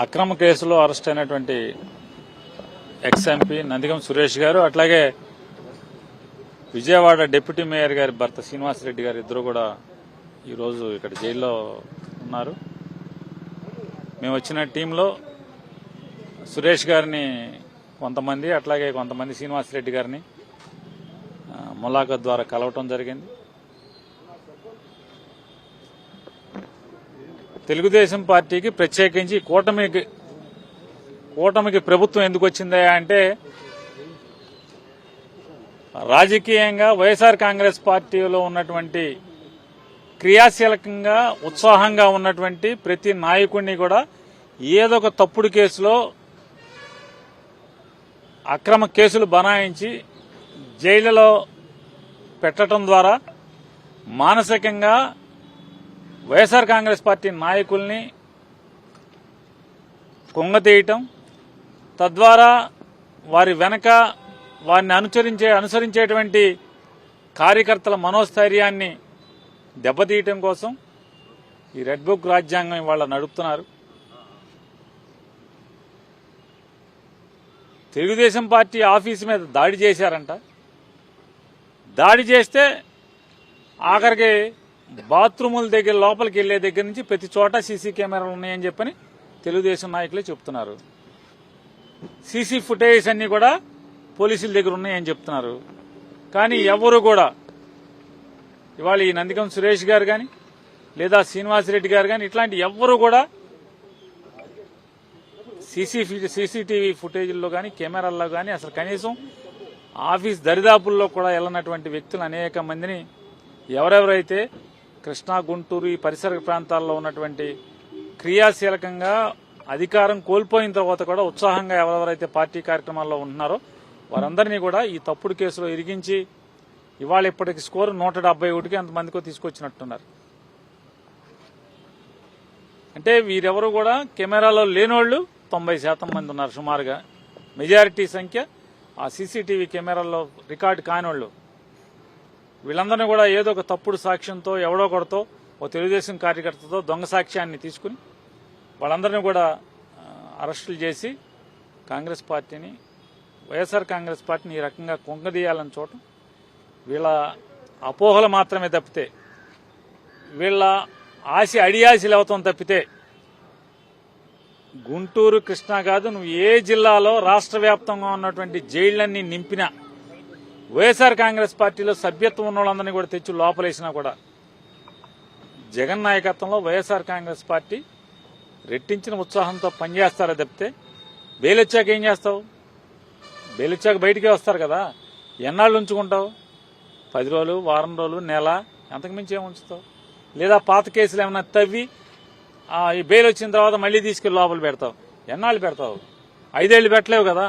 అక్రమ కేసులో అరెస్ట్ అయినటువంటి ఎక్స్ ఎంపీ నందిగం సురేష్ గారు అట్లాగే విజయవాడ డిప్యూటీ మేయర్ గారి భర్త శ్రీనివాసరెడ్డి గారు ఇద్దరు కూడా ఈరోజు ఇక్కడ జైల్లో ఉన్నారు. మేము వచ్చిన టీంలో సురేష్ గారిని కొంతమంది అట్లాగే కొంతమంది శ్రీనివాసరెడ్డి గారిని ములాఖత్ ద్వారా కలవటం జరిగింది. తెలుగుదేశం పార్టీకి ప్రత్యేకించి కూటమికి కూటమికి ప్రభుత్వం ఎందుకు వచ్చిందా అంటే రాజకీయంగా వైఎస్ఆర్ కాంగ్రెస్ పార్టీలో ఉన్నటువంటి క్రియాశీలకంగా ఉత్సాహంగా ఉన్నటువంటి ప్రతి నాయకుడిని కూడా ఏదో ఒక తప్పుడు కేసులో అక్రమ కేసులు బనాయించి జైలులో పెట్టడం ద్వారా మానసికంగా వైఎస్ఆర్ కాంగ్రెస్ పార్టీ నాయకుల్ని కుంగతీయటం తద్వారా వారి వెనక వారిని అనుసరించే అనుసరించేటువంటి కార్యకర్తల మనోస్థైర్యాన్ని దెబ్బతీయటం కోసం ఈ రెడ్ బుక్ రాజ్యాంగం ఇవాళ నడుపుతున్నారు. తెలుగుదేశం పార్టీ ఆఫీసు మీద దాడి చేశారంట. దాడి చేస్తే ఆఖరికి బాత్రూముల దగ్గర లోపలికి వెళ్ళే దగ్గర నుంచి ప్రతి చోట సీసీ కెమెరాలు ఉన్నాయని చెప్పని తెలుగుదేశం నాయకులే చెప్తున్నారు. సీసీ ఫుటేజ్ అన్ని కూడా పోలీసుల దగ్గర ఉన్నాయని చెప్తున్నారు. కానీ ఎవరు కూడా ఇవాళ ఈ నందికం సురేష్ గారు కానీ లేదా శ్రీనివాసరెడ్డి గారు కానీ ఇట్లాంటి ఎవ్వరు కూడా సీసీ సీసీటీవీ ఫుటేజ్ల్లో కానీ కెమెరాల్లో కానీ అసలు కనీసం ఆఫీస్ దరిదాపుల్లో కూడా వెళ్ళనటువంటి వ్యక్తులు అనేక మందిని ఎవరెవరైతే కృష్ణా గుంటూరు ఈ పరిసర ప్రాంతాల్లో ఉన్నటువంటి క్రియాశీలకంగా అధికారం కోల్పోయిన తర్వాత కూడా ఉత్సాహంగా ఎవరెవరైతే పార్టీ కార్యక్రమాల్లో ఉంటున్నారో వారందరినీ కూడా ఈ తప్పుడు కేసులో ఇరిగించి ఇవాళ ఇప్పటికి స్కోర్ నూట డెబ్బై ఒకటికి అంతమందికో తీసుకొచ్చినట్టున్నారు. అంటే వీరెవరు కూడా కెమెరాలో లేనోళ్ళు తొంభై శాతం మంది ఉన్నారు. సుమారుగా మెజారిటీ సంఖ్య ఆ సీసీటీవీ కెమెరాల్లో రికార్డు కానివాళ్ళు వీళ్ళందరినీ కూడా ఏదో ఒక తప్పుడు సాక్ష్యంతో ఎవడో ఒకటితో ఓ తెలుగుదేశం కార్యకర్తతో దొంగ సాక్ష్యాన్ని తీసుకుని వాళ్ళందరినీ కూడా అరెస్టులు చేసి కాంగ్రెస్ పార్టీని వైఎస్ఆర్ కాంగ్రెస్ పార్టీని ఈ రకంగా కుంగదీయాలని చూడటం వీళ్ళ అపోహలు మాత్రమే తప్పితే వీళ్ళ ఆశ అడియాశలు అవతం తప్పితే గుంటూరు కృష్ణా కాదు నువ్వు ఏ జిల్లాలో రాష్ట్ర వ్యాప్తంగా ఉన్నటువంటి జైళ్ళన్నీ నింపినా వైఎస్ఆర్ కాంగ్రెస్ పార్టీలో సభ్యత్వం ఉన్న వాళ్ళందరినీ కూడా తెచ్చి లోపలేసినా కూడా జగన్ నాయకత్వంలో వైఎస్ఆర్ కాంగ్రెస్ పార్టీ రెట్టించిన ఉత్సాహంతో పనిచేస్తారా తప్పితే బెయిలొచ్చాక ఏం చేస్తావు? బెయిలొచ్చాక బయటికే వస్తారు కదా. ఎన్నాళ్ళు ఉంచుకుంటావు? పది రోజులు వారం రోజులు నెల ఎంతకు మించి ఏం ఉంచుతావు? లేదా పాత కేసులు ఏమైనా తవ్వి ఈ బెయిల్ వచ్చిన తర్వాత మళ్ళీ తీసుకెళ్ళి లోపల పెడతావు? ఎన్నాళ్ళు పెడతావు? ఐదేళ్ళు పెట్టలేవు కదా.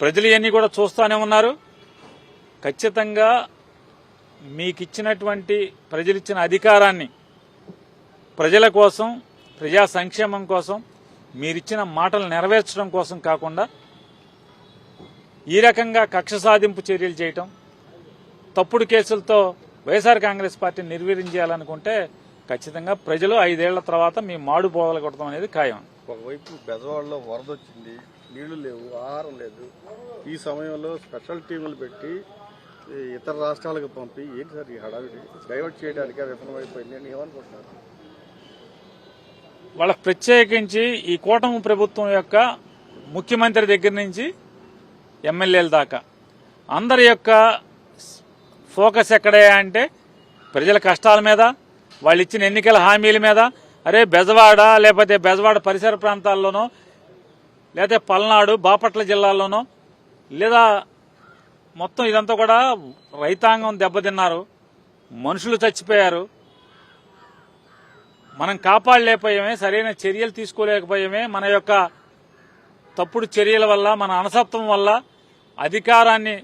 ప్రజలు ఇవన్నీ కూడా చూస్తానే ఉన్నారు. ఖచ్చితంగా మీకు ఇచ్చినటువంటి ప్రజలిచ్చిన అధికారాన్ని ప్రజల కోసం ప్రజా సంక్షేమం కోసం మీరిచ్చిన మాటలు నెరవేర్చడం కోసం కాకుండా ఈ రకంగా కక్ష సాధింపు చర్యలు చేయటం తప్పుడు కేసులతో వైఎస్ఆర్ కాంగ్రెస్ పార్టీని నిర్వీర్యం చేయాలనుకుంటే ఖచ్చితంగా ప్రజలు ఐదేళ్ళ తర్వాత మీ మాడు పోగలు కొడతాం అనేది ఖాయం. ఒకవైపు బెజవాడలో వరద వచ్చింది నీళ్ళు లేవు ఆహారం లేదు. ఈ సమయంలో స్పెషల్ టీములు పెట్టి ఇతర రాష్ట్రాలకు పంపి ఏంటి సార్ ఈ హడావిడి? డైవర్ట్ చేయడానికి విఫలమైపోయింది అని ఏమనుకుంటున్నారు? వాళ్ళకి ప్రత్యేకించి ఈ కూటమి ప్రభుత్వం యొక్క ముఖ్యమంత్రి దగ్గర నుంచి ఎమ్మెల్యేల దాకా. అందరి యొక్క ఫోకస్ ఎక్కడే అంటే ప్రజల కష్టాల మీద వాళ్ళు ఇచ్చిన ఎన్నికల హామీల మీద అరే బెజవాడ లేకపోతే బెజవాడ పరిసర ప్రాంతాల్లోనో లేకపోతే పల్నాడు బాపట్ల జిల్లాల్లోనో లేదా మొత్తం ఇదంతా కూడా రైతాంగం దెబ్బతిన్నారు మనుషులు చచ్చిపోయారు మనం కాపాడలేకపోయామే సరైన చర్యలు తీసుకోలేకపోయామే మన యొక్క తప్పుడు చర్యల వల్ల మన అనసత్వం వల్ల అధికారాన్ని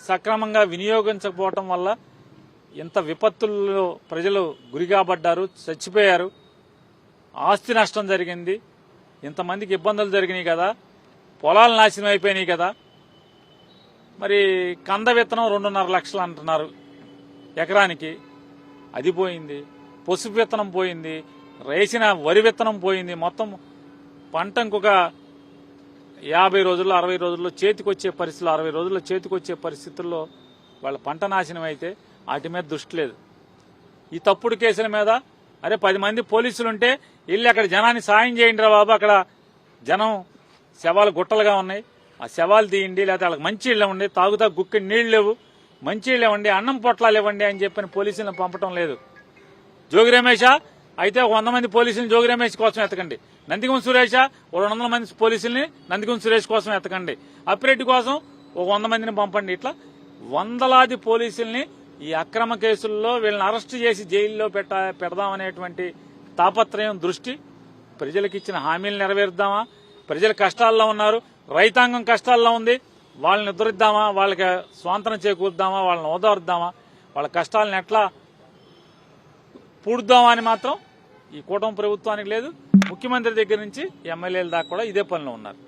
సక్రమంగా వినియోగించకపోవటం వల్ల ఇంత విపత్తుల్లో ప్రజలు గురిగాబడ్డారు చచ్చిపోయారు ఆస్తి నష్టం జరిగింది ఇంతమందికి ఇబ్బందులు జరిగినాయి కదా పొలాలు నాశనం అయిపోయినాయి కదా. మరి కంద విత్తనం రెండున్నర లక్షలు అంటున్నారు ఎకరానికి. అది పోయింది పసుపు విత్తనం పోయింది వేసిన వరి విత్తనం పోయింది. మొత్తం పంట ఇంకొక యాభై రోజుల్లో అరవై రోజుల్లో చేతికొచ్చే పరిస్థితుల్లో అరవై రోజుల్లో చేతికొచ్చే పరిస్థితుల్లో వాళ్ళ పంట నాశనం అయితే వాటి మీద దృష్టి లేదు. ఈ తప్పుడు కేసుల మీద అరే పది మంది పోలీసులు ఉంటే వెళ్ళి అక్కడ జనాన్ని సాయం చేయండి రా బాబు అక్కడ జనం శవాలు గుట్టలుగా ఉన్నాయి. ఆ శవాలు తీయండి లేకపోతే వాళ్ళకి మంచి ఇళ్ళు ఇవ్వండి తాగుతా గుక్కి నీళ్ళు లేవు. మంచి ఇళ్ళు ఇవ్వండి అన్నం పొట్లాలు ఇవ్వండి అని చెప్పని పోలీసులను పంపటం లేదు. జోగి రమేషా అయితే ఒక వంద మంది పోలీసులు జోగి రమేష్ కోసం ఎతకండి. నందిగం సురేషా ఒక రెండు వందల మంది పోలీసుల్ని నందిగం సురేష్ కోసం ఎతకండి. అప్పిరెడ్డి కోసం ఒక వంద మందిని పంపండి. ఇట్లా వందలాది పోలీసుల్ని ఈ అక్రమ కేసుల్లో వీళ్ళని అరెస్ట్ చేసి జైల్లో పెట్ట పెడదామనేటువంటి తాపత్రయం దృష్టి. ప్రజలకు ఇచ్చిన హామీలు నెరవేరుద్దామా? ప్రజలు కష్టాల్లో ఉన్నారు. రైతాంగం కష్టాల్లో ఉంది. వాళ్ళని నిద్రిద్దామా? వాళ్ళకి స్వాంతనం చేకూరుద్దామా? వాళ్ళని ఓదారుద్దామా? వాళ్ళ కష్టాలను ఎట్లా పూడుద్దామా అని మాత్రం ఈ కూటమి ప్రభుత్వానికి లేదు. ముఖ్యమంత్రి దగ్గర నుంచి ఎమ్మెల్యేల దాకా కూడా ఇదే పనిలో ఉన్నారు.